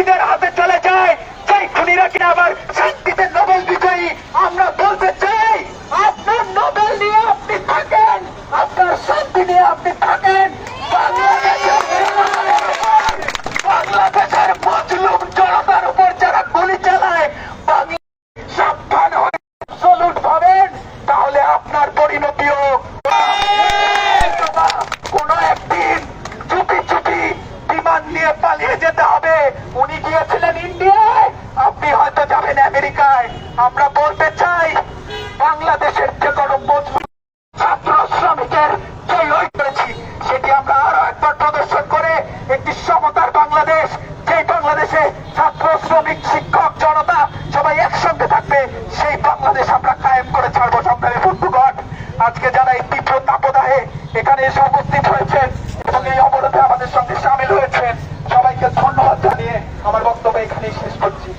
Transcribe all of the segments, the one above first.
জঙ্গিদের হাতে চলে যায়, সেই খুনিরা কিনা আবার শান্তিতে নোবেল বিজয়ী? আমরা বলতে চাই, আপনার নোবেল নিয়ে আপনি থাকেন, আপনার শান্তি নিয়ে আপনি থাকেন। আপনার পরিণতিও কোন একদিন গিয়েছিলেন ইন্ডিয়ায় আপনি হয়তো যাবেন আমেরিকায়। আমরা বলতে চাই, বাংলাদেশের যে কোনো মজবুত ছাত্র শ্রমিকের করেছি। সেটি আমরা আরও একবার প্রদর্শন করে একটি সমতার বাংলাদেশ বাংলাদেশে ছাত্র, শ্রমিক, শিক্ষক, জনতা সবাই একসঙ্গে থাকবে, সেই বাংলাদেশ আমরা কায়েম করে ছাড়বো আজকে যারা এই তীব্র তাপদাহে এখানে এসে উপস্থিত হয়েছেন এবং এই অবরোধে আমাদের সঙ্গে সামিল হয়েছেন সবাইকে ধন্যবাদ জানিয়ে আমার বক্তব্য এখানেই শেষ করছি।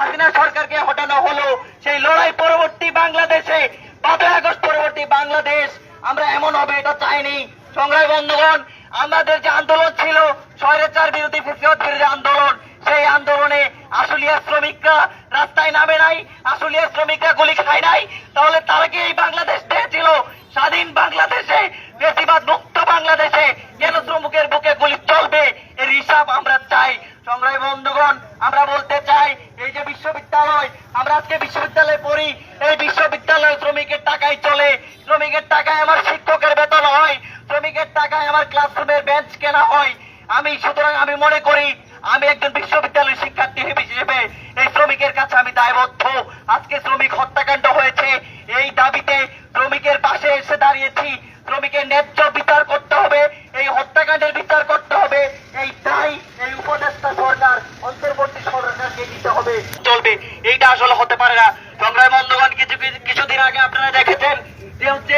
হাসিনা সরকারকে হটানো হলো। সেই লড়াই পরবর্তী বাংলাদেশে, পাঁচই আগস্ট পরবর্তী বাংলাদেশ, আমরা এমন হবে, এটা চাইনি। সংগ্রামী বন্ধুগণ, আমাদের যে আন্দোলন ছিল, স্বৈরাচার বিরোধী ফেসিবাদ বিরোধী আন্দোলন, সেই আন্দোলনে আশুলিয়া শ্রমিকরা রাস্তায় নামে নাই, আশুলিয়া শ্রমিকরা গুলি খায় নাই। তাহলে তারা কি এই বাংলাদেশ চেয়েছিল স্বাধীন বাংলাদেশে বেশিবাদ মুক্ত বাংলাদেশে কেন শ্রমিকের বুকে গুলি চলবে এর হিসাব আমরা চাই সংগ্রামী বন্ধুগণ আমরা বলতে চাই এই যে বিশ্ববিদ্যালয় আমরা আজকে বিশ্ববিদ্যালয়ে পড়ি, এই বিশ্ববিদ্যালয় শ্রমিকের টাকায় চলে। শ্রমিকের টাকায় আমার শিক্ষকের বেতন হয়, শ্রমিকের টাকায় আমার ক্লাসরুমের বেঞ্চ কেনা হয়। আমি, সুতরাং আমি মনে করি, আমি একজন বিশ্ববিদ্যালয়ের শিক্ষার্থী হিসেবে এই শ্রমিকের কাছে আমি দায়বদ্ধ। আজকে শ্রমিক হত্যাকাণ্ড হয়েছে, এই দাবিতে শ্রমিকের পাশে এসে দাঁড়িয়েছি। শ্রমিকের ন্যায্য বিচার করতে হবে, এই হত্যাকাণ্ডের বিচার করতে হবে, এই দায় এই উপদেষ্টা সরকার অন্তর্বর্তী সরকারকে দিতে হবে। চলবে, এইটা আসলে হতে পারে না। সংগ্রাম বন্ধুগণ কিছু কিছু- কিছুদিন আগে আপনারা দেখেছেন যে হচ্ছে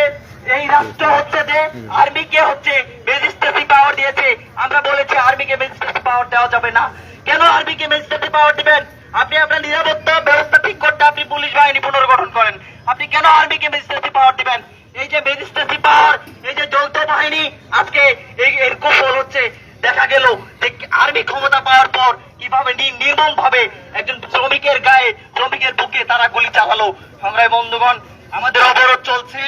এই রাষ্ট্র হচ্ছে যে আর্মিকে হচ্ছে ম্যাজিস্ট্রেসি পাওয়ার দিয়েছে। আমরা বলেছি আর্মিকে ম্যাজিস্ট্রেসি পাওয়ার দেওয়া যাবে না। কেন আর্মিকে ম্যাজিস্ট্রেসি পাওয়ার দিবেন? আপনি আপনার নিরাপত্তা ব্যবস্থা ঠিক করতে আপনি পুলিশ বাহিনী পুনর্গঠন করেন। আপনি কেন আর্মিকে ম্যাজিস্ট্রেসি পাওয়ার দিবেন? এই যে ম্যাজিস্ট্রেসি পাওয়ার এই যে যৌথ বাহিনী, আজকে এর কুফল হচ্ছে। দেখা গেল যে আর্মি ক্ষমতা পাওয়ার পর কীভাবে নির্মম ভাবে শ্রমিকের বুকে তারা গুলি চালালো। সংগ্রামী বন্ধুগণ আমাদের অবরোধ চলছে।